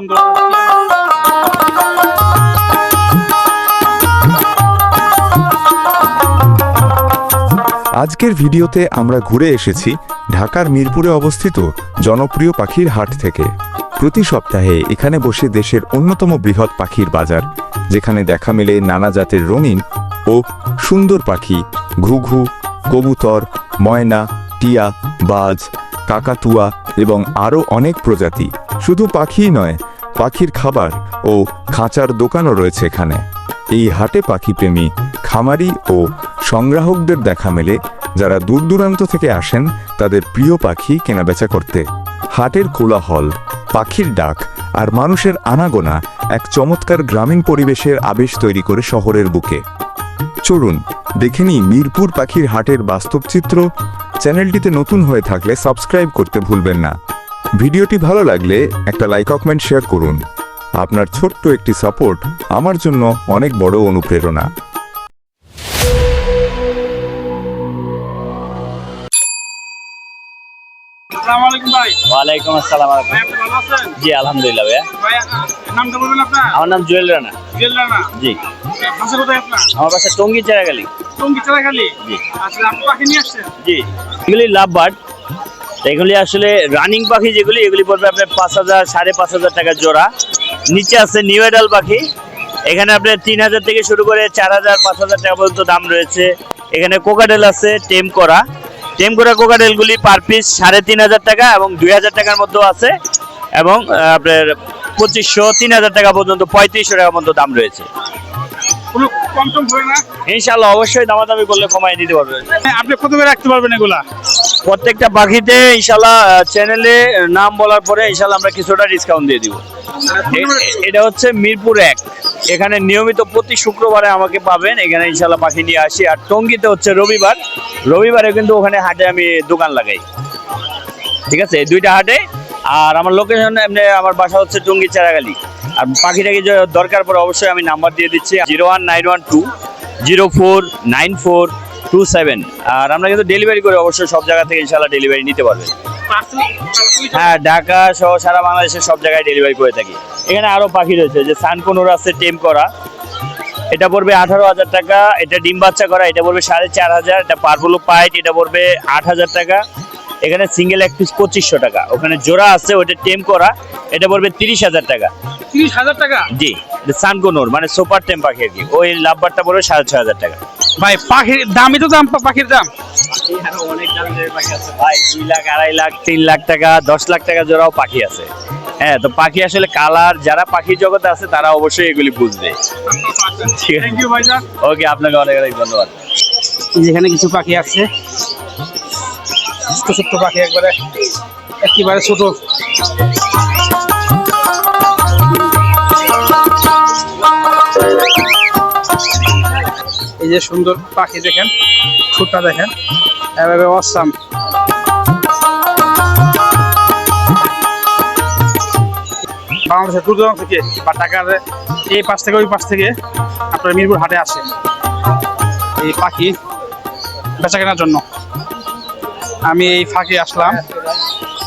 আজকের ভিডিওতে আমরা ঘুরে এসেছি ঢাকার মিরপুরে অবস্থিত জনপ্রিয় পাখির হাট থেকে। প্রতি সপ্তাহে এখানে বসে দেশের অন্যতম বৃহৎ পাখির বাজার, যেখানে দেখা মেলে নানা জাতের রঙিন ও সুন্দর পাখি, ঘুঘু, কবুতর, ময়না, টিয়া, বাজ, কাকাতুয়া এবং আরও অনেক প্রজাতি। শুধু পাখিই নয় পাখির খাবার ও খাঁচার দোকানও রয়েছে এখানে। এই হাটে পাখিপ্রেমী খামারি ও সংগ্রাহকদের দেখা মেলে, যারা দূর দূরান্ত থেকে আসেন তাদের প্রিয় পাখি কেনাবেচা করতে। হাটের কোলাহল, পাখির ডাক আর মানুষের আনাগোনা এক চমৎকার গ্রামীণ পরিবেশের আবেশ তৈরি করে শহরের বুকে। চলুন, দেখে নিই মিরপুর পাখির হাটের বাস্তব চিত্র। চ্যানেলটিতে নতুন হয়ে থাকলে সাবস্ক্রাইব করতে ভুলবেন না। ভিডিওটি ভালো লাগলে একটা লাইক কমেন্ট শেয়ার করুন। আপনার ছোট্ট একটি সাপোর্ট আমার জন্য অনেক বড় অনুপ্রেরণা। আসসালামু আলাইকুম ভাই। ওয়ালাইকুম আসসালাম জি আলহামদুলিল্লাহ ভাইয়া। নামটা বলবেন আপনার? আমার নাম জুয়েল রানা। জেলার না জি। কোথায় আপনার? আমার বাসা টঙ্গি চেরাগালি। টঙ্গি চালাখালি জি। আচ্ছা আপনি পাখি নিয়ে আসছেন? জি। এগুলি লাভ বার্ড এগুলি আসলে রানিং পাখি যেগুলি, এগুলি পড়বে আপনার পাঁচ হাজার, সাড়ে পাঁচ হাজার টাকা জোড়া। নিচে আছে নিউ এডাল পাখি। এখানে আপনার তিন হাজার থেকে শুরু করে চার হাজার, পাঁচ হাজার টাকা পর্যন্ত দাম রয়েছে। এখানে কোকাডেল আছে টেম করা। টেম করা কোকাডেলগুলি পার পিস সাড়ে তিন হাজার টাকা এবং দুই হাজার টাকার মধ্যেও আছে এবং আপনার পঁচিশশো, তিন হাজার টাকা পর্যন্ত, পঁয়ত্রিশশো টাকা পর্যন্ত দাম রয়েছে। কোনো কম টম হবে না? ইনশাল্লাহ অবশ্যই দামাদামি করলে কমাই দিতে পারবে। হ্যাঁ, আপনি কত করে রাখতে পারবেন এগুলা? প্রত্যেকটা পাখিতে ইনশাল্লাহ চ্যানেলে নাম বলার পরে ইনশাল্লাহ আমরা কিছুটা ডিসকাউন্ট দিয়ে দিব। এটা হচ্ছে মিরপুর এক। এখানে নিয়মিত প্রতি শুক্রবারে আমাকে পাবেন। এখানে ইনশাল্লাহ পাখি নিয়ে আসি। আর টঙ্গিতে হচ্ছে রবিবার। রবিবারে কিন্তু ওখানে হাটে আমি দোকান লাগাই। ঠিক আছে? দুইটা হাটে। আর আমার লোকেশন এমনি আমার বাসা হচ্ছে টঙ্গি চারাগালি। আর পাখিটাকে দরকার পড়ে অবশ্যই আমি নাম্বার দিয়ে দিচ্ছি zero one nine one two zero four nine four two seven. আর আমরা কিন্তু ডেলিভারি করি অবশ্যই সব জায়গা থেকে ইনশাল্লাহ ডেলিভারি নিতে পারবেন হ্যাঁ ঢাকা সহ সারা বাংলাদেশের সব জায়গায় ডেলিভারি করে থাকি। এখানে আরও পাখি রয়েছে, যে সানকোনোর আছে, টেম করা। এটা পড়বে আঠারো হাজার টাকা, এটা ডিম বাচ্চা করা, এটা পড়বে সাড়ে চার হাজার, এটা পারফুলো পাইট, এটা পড়বে আট হাজার টাকা। এখানে সিঙ্গেল এক পিস পঁচিশশো টাকা। ওখানে জোড়া আছে ওটা টেম করা। এটা পড়বে তিরিশ হাজার টাকা। তিরিশ হাজার টাকা? জি সানকোনোর মানে সুপার টেম পাখি আর কি ওই লাভবারটা পড়বে সাড়ে ছয় হাজার টাকা। ভাই পাখির দামই তো দাম পাখির দাম। অনেক আছে। ভাই দুই লাখ আড়াই লাখ তিন লাখ টাকা দশ লাখ টাকা জোড়াও পাখি আছে। হ্যাঁ তো পাখি আসলে কালার যারা পাখি জগতে আছে তারা অবশ্যই এগুলি বুঝবে। ঠিক আছে ওকে আপনাকে অনেক অনেক ধন্যবাদ। এখানে কিছু পাখি আছে। ছোট ছোট্ট পাখি একবারে একেবারে ছোট। এই যে সুন্দর পাখি দেখেন, ছোটটা দেখেন এভাবে অসাম। বাংলাদেশের দূর থেকে বা ঢাকার এই পাশ থেকে ওই পাশ থেকে আপনার মিরপুর হাটে আসে এই পাখি বেচা কেনার জন্য। আমি এই ফাঁকে আসলাম।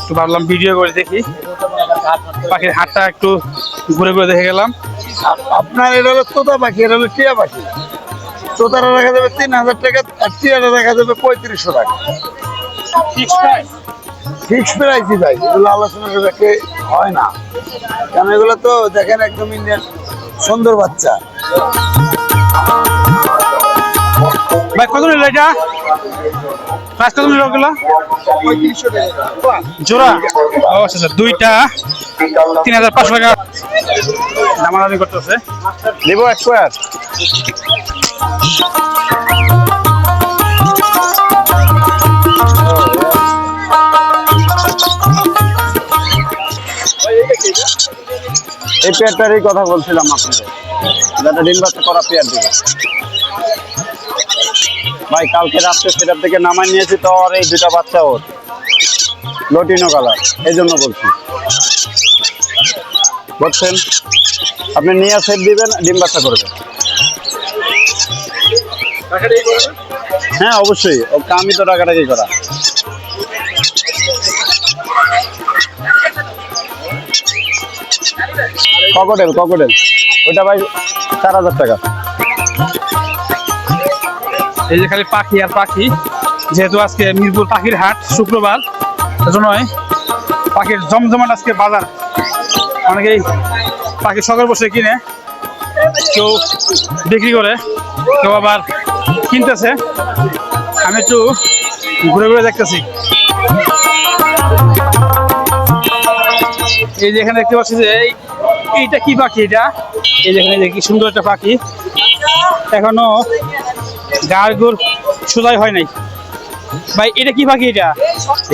একটু ভাবলাম ভিডিও করে দেখি। পাখির হাটটা একটু ঘুরে ঘুরে দেখে গেলাম। আপনার এটা হলো তোতা পাখি এটা হলো টিয়া পাখি। তোতারা রাখা যাবে তিন হাজার টাকা আর টিয়াটা রাখা যাবে পঁয়ত্রিশশো টাকা। ফিক্স প্রাইসই ভাই এগুলো আলোচনা হয় না। কারণ এগুলো তো দেখেন একদম ইন্ডিয়ান সুন্দর বাচ্চা। ভাই কত এটা? টাকা জোড়া? আচ্ছা আচ্ছা দুইটা। তিন হাজার করতেছে। স্কোয়ার এই পেয়ারটারই কথা বলছিলাম আপনাদের। যেটা ডিম বাচ্চা করা পেয়ার দিবে। ভাই, কালকে রাত্রে সেটার থেকে নামাই নিয়েছি তো আর এই দুটা বাচ্চা ওর। লটিনো কালার এই জন্য বলছি। বুঝছেন আপনি নিয়ে সেট দিবেন, ডিম বাচ্চা করবেন। হ্যাঁ অবশ্যই। আমি তো টাকাটাকি করা। ককটেল ককটেল ওইটা ভাই, চার হাজার টাকা। এই যে খালি পাখি আর পাখি, যেহেতু আজকে মিরপুর পাখির হাট শুক্রবার, এজন্যই পাখির জমজমাট আজকে বাজার। অনেকেই পাখি শখের বসে কিনে, কেউ বিক্রি করে, কেউ আবার কিনতেছে। আমি একটু ঘুরে ঘুরে দেখতেছি। এই যে এখানে দেখতে পাচ্ছি যে এইটা কি পাখি এটা? এই যে এখানে যে কি সুন্দর একটা পাখি। এখনও গাড় গুড় সোজাই হয় নাই। ভাই, এটা কি পাখি এটা?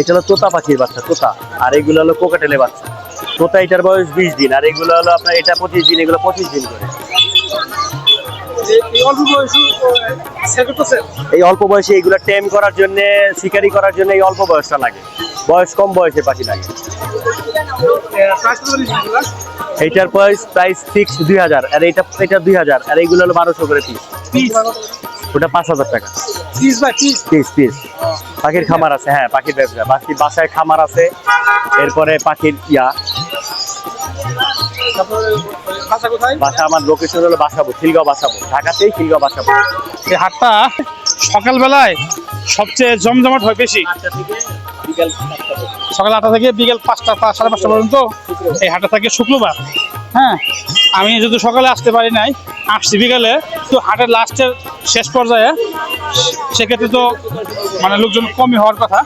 এটা হলো তোতা পাখির বাচ্চা, তোতা। আর এগুলো হলো কোকাটেলের বাচ্চা। তোতা এটার বয়স বিশ দিন, আর এগুলো হলো আপনার এটা পঁচিশ দিন, এগুলো পঁচিশ দিন করে। এই অল্প বয়সে এগুলো টেম করার জন্য, শিকারি করার জন্য এই অল্প বয়সটা লাগে। বয়স কম বয়সে পাখি লাগে। এইটার বয়স প্রাইস ফিক্স দুই হাজার, আর এইটা এটা দুই হাজার, আর এইগুলো হলো বারোশো করে পিস ওটা পাঁচ হাজার টাকা। পিস পিস পাখির খামার আছে হ্যাঁ পাখির ব্যবসা। বাকি বাসায় খামার আছে এরপরে পাখির ইয়া। বাসা আমার লোকেশন হলো বাসাবো খিলগাঁও বাসাবো। ঢাকাতেই খিলগাঁও বাসাবো। এই হাটটা সকালবেলায় সবচেয়ে জমজমাট হয় বেশি। সকাল আটটা থেকে বিকেল পাঁচটা সাড়ে পাঁচটা পর্যন্ত এই হাটটা থাকে শুক্রবার। হ্যাঁ। আমি যদি সকালে আসতে পারি নাই আসছি বিকালে তো হাটের লাস্টের শেষ পর্যায়ে সেক্ষেত্রে তো মানে লোকজন কমই হওয়ার কথা।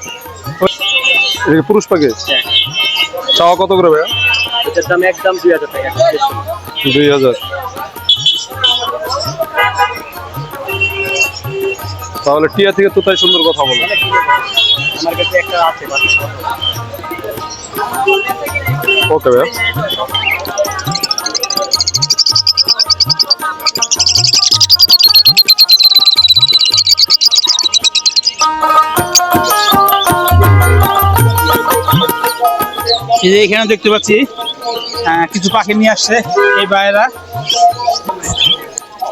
পুরুষ পাখি? চাওয়া কত করে ভাইয়া? এটার দাম একদম দুই হাজার টাকা। দুই হাজার। তাহলে টিয়া থেকে তো তাই সুন্দর কথা বলো। আমার কাছে একটা আছে। ওকে ভাইয়া। এই যে এখানে দেখতে পাচ্ছি কিছু পাখি নিয়ে আসছে এই বাইরা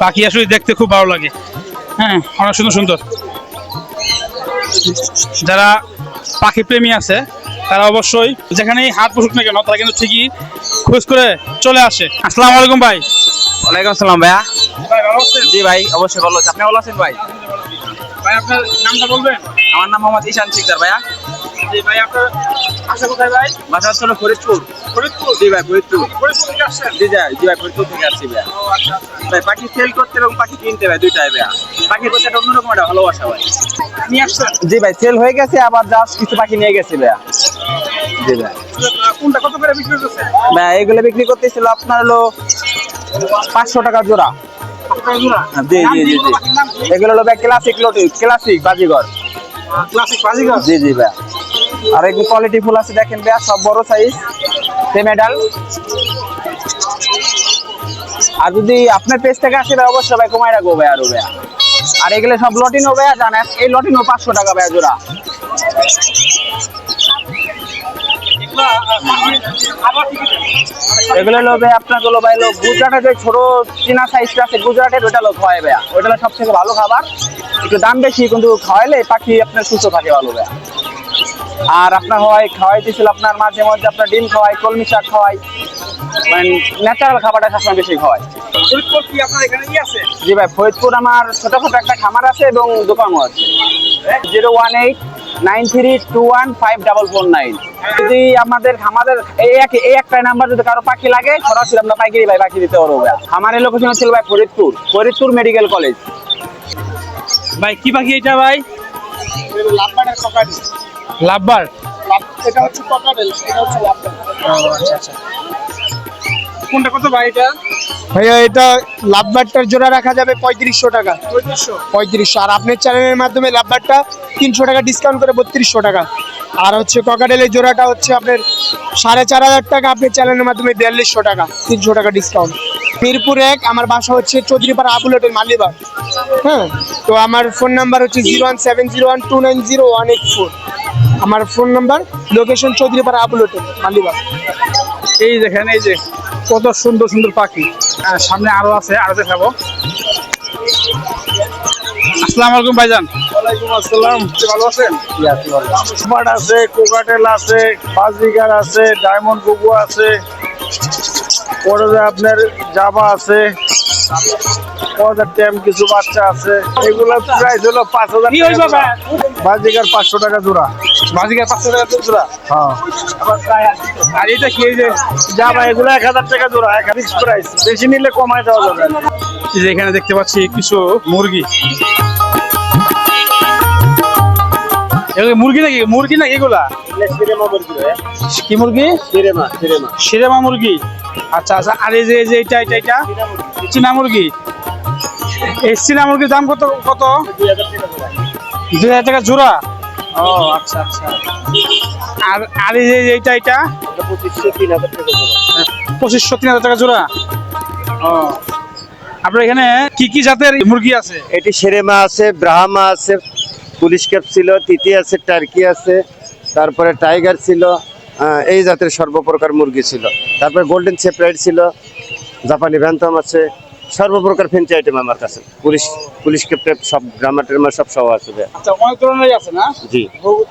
পাখি আসলে দেখতে খুব ভালো লাগে। হ্যাঁ অনেক সুন্দর সুন্দর। যারা পাখি প্রেমী আছে তারা অবশ্যই যেখানেই হাট বসুক না কেন তারা কিন্তু ঠিকই খোঁজ করে চলে আসে। আসসালামু আলাইকুম ভাই। ওয়ালাইকুম আসসালাম ভাইয়া। জি ভাই অবশ্যই ভালো আছে। আপনি ভালো আছেন ভাই? ভাই আপনার নামটা বলবেন? আমার নাম মোহাম্মদ ঈশান শিকদার ভাইয়া। জি ভাই আপনার আসা কোথায় ভাই? বাসা হচ্ছে হলো ফরিদপুর। ফরিদপুর? জি ভাই ফরিদপুর। ফরিদপুর থেকে আসছেন? জি ভাই জি ভাই ফরিদপুর থেকে আসছি ভাইয়া ও ভাই পাখি সেল করতে এবং পাখি কিনতে ভাই দুইটাই ভাইয়া পাখির প্রতি একটা অন্যরকম একটা ভালোবাসা ভাই। নিয়ে আসছেন? জি ভাই সেল হয়ে গেছে আবার কিছু পাখি নিয়ে গেছি ভাইয়া জি ভাই। কোনটা কত করে বিক্রি করতেছেন? ভাই এগুলো বিক্রি করতেছিল আপনার হলো পাঁচশো টাকা জোড়া। জি জি জি জি। এগুলো হলো ভাই ক্লাসিক লোটি ক্লাসিক বাজিগর। ক্লাসিক বাজিগর? জি জি ভাই। আর একটু কোয়ালিটি ফুল আছে, দেখেন ভাইয়া, সব বড় সাইজ মেডাল আর যদি আপনার পেজ থেকে আসে ভাই অবশ্যই ভাই কমাই রাখব ভাই আরও ভাইয়া। আর এগুলো সব লটিনো ভাইয়া, জানেন? এই লটিনো পাঁচশো টাকা ভাইয়া জোড়া। এগুলো ভাই আপনার হলো ভাই হলো গুজরাটের যে ছোট চীনা সাইজটা আছে, গুজরাটের ওটা লোক হয় ভাইয়া। ওটা সব থেকে ভালো খাবার। একটু দাম বেশি, কিন্তু খাওয়াইলে পাখি আপনার সুস্থ থাকে ভালো ভাইয়া। আর আপনার হয় খাওয়াই খাওয়াইতেছিল আপনার মাঝে মধ্যে আপনার ডিম খাওয়াই কলমি শাক খাওয়াই। মানে ন্যাচারাল খাবারটা সবসময় বেশি খাওয়াই ফরিদপুর কি আপনার এখানে কি আছে? জি ভাই ফরিদপুর আমার ছোটখাটো একটা খামার আছে এবং দোকানও আছে। Zero one eight nine three two one five double four nine. যদি আমাদের খামারের এই এক এই একটা নাম্বার যদি কারও পাখি লাগে সরাসরি আমরা পাইকারি ভাই পাখি দিতে পারব ভাই। খামারের লোকেশন হচ্ছিল ভাই ফরিদপুর ফরিদপুর মেডিকেল কলেজ। ভাই কি পাখি এটা ভাই? ককাটি লাভবার? এটা হচ্ছে ককাটেল এটা হচ্ছে লাম্বার আচ্ছা আচ্ছা। কোনটা কত ভাই এটা? ভাইয়া এটা লাভবারটার জোড়া রাখা যাবে পঁয়ত্রিশশো টাকা। পঁয়ত্রিশশো? পঁয়ত্রিশশো। আর আপনার চ্যানেলের মাধ্যমে লাভবারটা তিনশো টাকা ডিসকাউন্ট করে বত্রিশশো টাকা। আর হচ্ছে ককাটেলের জোড়াটা হচ্ছে আপনার সাড়ে চার হাজার টাকা আপনার চ্যানেলের মাধ্যমে বিয়াল্লিশশো টাকা তিনশো টাকা ডিসকাউন্ট মিরপুর এক আমার বাসা হচ্ছে চৌধুরীপাড়া আবুলটের মালিবাগ। হ্যাঁ? তো আমার ফোন নাম্বার হচ্ছে zero one seven zero one two nine zero one eight four আমার ফোন নাম্বার লোকেশন চৌধুরীপাড়া আবুলটের মালিবাগ। এই দেখেন এই যে কত সুন্দর সুন্দর পাখি। আর সামনে আরও আছে আরও দেখাবো। আসসালামু আলাইকুম ভাইজান। ওয়ালাইকুম আসসালাম। ভালো আছেন? স্মার্ট আছে কোকাটেল আছে ডায়মন্ড গুগু আছে পরে আপনার জাবা আছে ট্যাম কিছু বাচ্চা আছে এগুলো প্রাইস হলো পাঁচ হাজার বাজিকার পাঁচশো টাকা জোড়া। বাজিকার পাঁচশো টাকা জোড়া। হ্যাঁ। আর এটা কি এই যে জাবা এগুলো এক হাজার টাকা জোড়া এক হাজার প্রাইস বেশি নিলে কমায় দেওয়া যাবে। যে এখানে দেখতে পাচ্ছি কিছু মুরগি। মুরগি নাকি? মুরগি নাকি এগুলা? কি মুরগি? সিরেমা মুরগি। আচ্ছা আচ্ছা আর এই যে এই যে এটা এটা এটা চীনা মুরগি। এই চীনা মুরগির দাম কত কত? দুই হাজার টাকা জোড়া? ও আচ্ছা আচ্ছা। আর আর এই যে এইটা এটা পঁচিশশো তিন হাজার টাকা জোড়া। ও। আপনার এখানে কি কি জাতের মুরগি আছে? এটি সেরেমা আছে ব্রাহ্মা আছে পুলিশ ক্যাপ ছিল তিতি আছে টার্কি আছে তারপরে টাইগার ছিল এই জাতের সর্বপ্রকার মুরগি ছিল। তারপরে গোল্ডেন সেপারেট ছিল জাপানি ভ্যান্থম আছে সর্বপ্রকার ফেন্সি আইটেম আমার কাছে। পুলিশ পুলিশ ক্যাপ টেপ সব গ্রামার টেরামার সব সহ আছে আচ্ছা অনেক ধরনেরই আছে না? জি।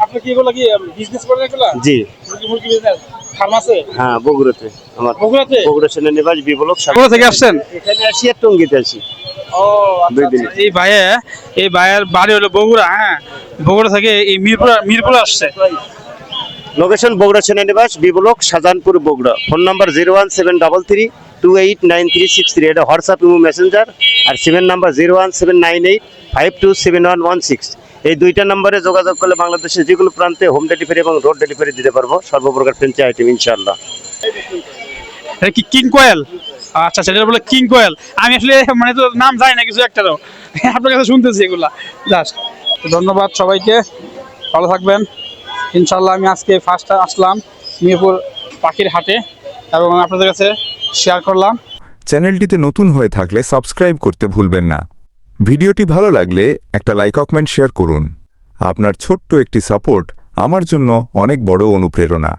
আপনি কি এগুলো কি বিজনেস করেন এগুলো? জি। মুরগি মুরগি বিজনেস হ্যাঁ বগুড়াতে। আমার বগুড়াতে? বগুড়া সেনা নিবাস বিবলক বগুড়া থেকে আসছেন? এখানে আসি আর টঙ্গিতে আসি। ও আচ্ছা, দুই দিন। আচ্ছা। এই ভাইয়ে এই ভাইয়ের বাড়ি হলো বগুড়া হ্যাঁ? বগুড়া থেকে এই মিরপুর মিরপুর আসছে। লোকেশন বগুড়া সেনা নিবাস B block Shahjahanpur Bogura. Phone number zero one seven double three two eight nine three six three এটা হোয়াটসঅ্যাপ ইমো মেসেঞ্জার আর seven number zero one seven nine eight five two seven one one six এই দুইটা নম্বরে যোগাযোগ করলে বাংলাদেশের যে কোনো প্রান্তে হোম ডেলিভারি এবং রোড ডেলিভারি দিতে পারব। সর্বপ্রকার ফ্রেঞ্চি আইটেম ইনশাআল্লাহ। এটা কি কিং কোয়েল আচ্ছা সেটা বলে কিং কোয়েল আমি আসলে মানে তো নাম জানি না, কিছু একটারও। আপনার কাছে শুনতেছি এগুলা। জাস্ট ধন্যবাদ সবাইকে। ভালো থাকবেন। ইনশাল্লাহ আমি আজকে ফার্স্ট আসলাম মিরপুর পাখির হাটে এবং আপনাদের কাছে শেয়ার করলাম। চ্যানেলটিতে নতুন হয়ে থাকলে সাবস্ক্রাইব করতে ভুলবেন না। ভিডিওটি ভালো লাগলে একটা লাইক কমেন্ট শেয়ার করুন। আপনার ছোট্ট একটি সাপোর্ট আমার জন্য অনেক বড় অনুপ্রেরণা।